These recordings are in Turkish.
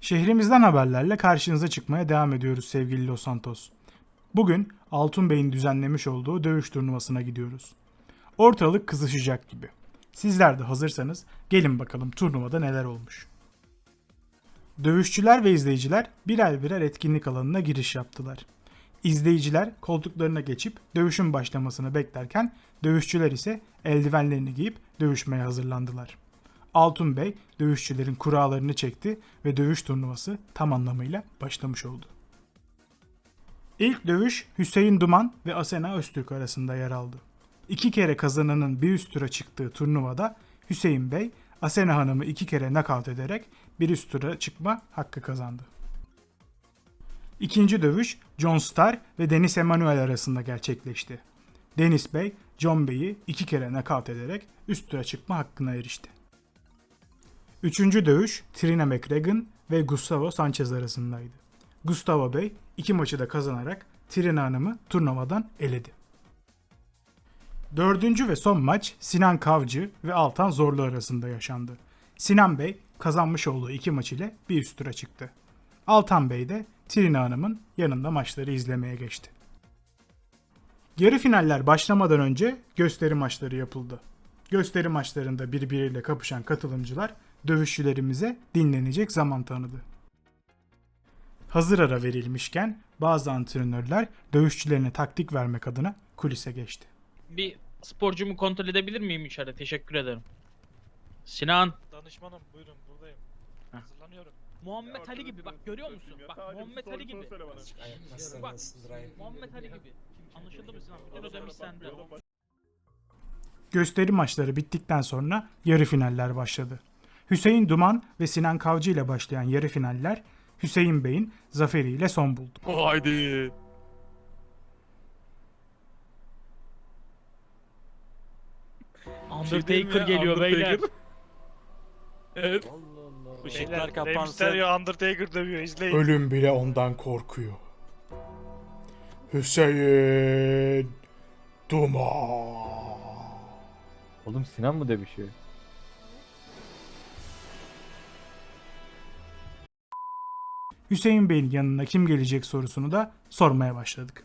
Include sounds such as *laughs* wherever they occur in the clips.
Şehrimizden haberlerle karşınıza çıkmaya devam ediyoruz sevgili Los Santos. Bugün Altun Bey'in düzenlemiş olduğu dövüş turnuvasına gidiyoruz. Ortalık kızışacak gibi. Sizler de hazırsanız gelin bakalım turnuvada neler olmuş. Dövüşçüler ve izleyiciler birer birer etkinlik alanına giriş yaptılar. İzleyiciler koltuklarına geçip dövüşün başlamasını beklerken dövüşçüler ise eldivenlerini giyip dövüşmeye hazırlandılar. Altun Bey dövüşçülerin kurallarını çekti ve dövüş turnuvası tam anlamıyla başlamış oldu. İlk dövüş Hüseyin Duman ve Asena Öztürk arasında yer aldı. İki kere kazananın bir üst tura çıktığı turnuvada Hüseyin Bey Asena Hanım'ı iki kere nakavt ederek bir üst tura çıkma hakkı kazandı. İkinci dövüş John Starr ve Deniz Emanuel arasında gerçekleşti. Deniz Bey, John Bey'i iki kere nakavt ederek üst tura çıkma hakkına erişti. Üçüncü dövüş Trina McGregor ve Gustavo Sanchez arasındaydı. Gustavo Bey iki maçı da kazanarak Trina Hanım'ı turnuvadan eledi. Dördüncü ve son maç Sinan Kavcı ve Altan Zorlu arasında yaşandı. Sinan Bey kazanmış olduğu iki maç ile bir üst tura çıktı. Altan Bey de Trina Hanım'ın yanında maçları izlemeye geçti. Yarı finaller başlamadan önce gösteri maçları yapıldı. Gösteri maçlarında birbiriyle kapışan katılımcılar dövüşçülerimize dinlenecek zaman tanıdı. Hazır ara verilmişken bazı antrenörler dövüşçülerine taktik vermek adına kulise geçti. Bir sporcumu kontrol edebilir miyim içeride? Teşekkür ederim. Sinan. Danışmanım buyurun buradayım. Heh. Hazırlanıyorum. Muhammed Ali gibi bak görüyor musun? Bak Muhammed Ali gibi. Bak. Muhammed Ali gibi. Anlaşıldı mı Sinan? Bütün ödem iş sende. Gösteri maçları bittikten sonra yarı finaller başladı. Hüseyin Duman ve Sinan Kavcı ile başlayan yarı finaller Hüseyin Bey'in zaferiyle son buldu. *laughs* Haydi. Undertaker geliyor beyler. Evet. Allah Allah. Işıklar kapansın. Undertaker dövüyor izleyin. Ölüm bile ondan korkuyor. Hüseyin Duman. Oğlum Sinan mı dövüşüyor? Hüseyin Bey'in yanına kim gelecek sorusunu da sormaya başladık.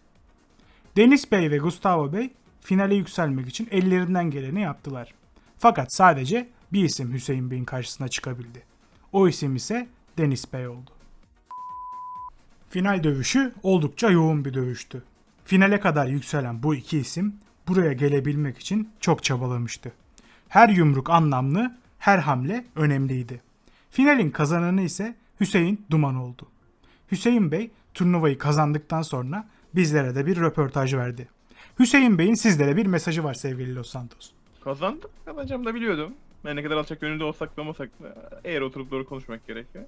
Deniz Bey ve Gustavo Bey finale yükselmek için ellerinden geleni yaptılar. Fakat sadece bir isim Hüseyin Bey'in karşısına çıkabildi. O isim ise Deniz Bey oldu. Final dövüşü oldukça yoğun bir dövüştü. Finale kadar yükselen bu iki isim buraya gelebilmek için çok çabalamıştı. Her yumruk anlamlı, her hamle önemliydi. Finalin kazananı ise Hüseyin Duman oldu. Hüseyin Bey turnuvayı kazandıktan sonra bizlere de bir röportaj verdi. Hüseyin Bey'in sizlere bir mesajı var sevgili Los Santos. Kazandım. Kazanacağımı da biliyordum. Yani ne kadar alçak gönüllü olsak da olmasak da eğer oturup doğru konuşmak gerekiyor.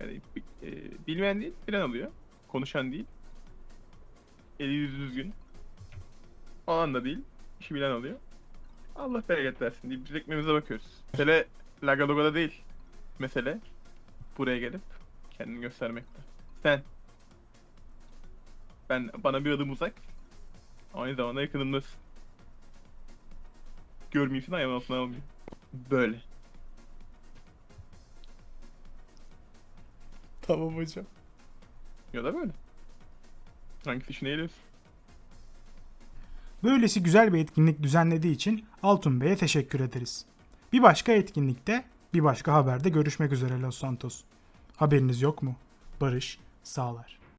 Yani e, bilmeyen değil, bilen oluyor. Konuşan değil. Eli yüzü düzgün. Olan da değil. işi bilen oluyor. Allah bereket versin deyip biz ekmeğimize bakıyoruz. Mesele Lagaloga'da değil. Mesele buraya gelip kendini göstermekte. Sen ben bana bir adım uzak. Aynı zamanda yakınımdasın görmeyeyim ayağımın altına almayayım. Böyle. Tamam hocam. Ya da böyle. Hangisi işine geliyorsun? Böylesi güzel bir etkinlik düzenlediği için Altun Bey'e teşekkür ederiz. Bir başka etkinlikte, bir başka haberde görüşmek üzere Los Santos. Haberiniz yok mu? Barış sağlar.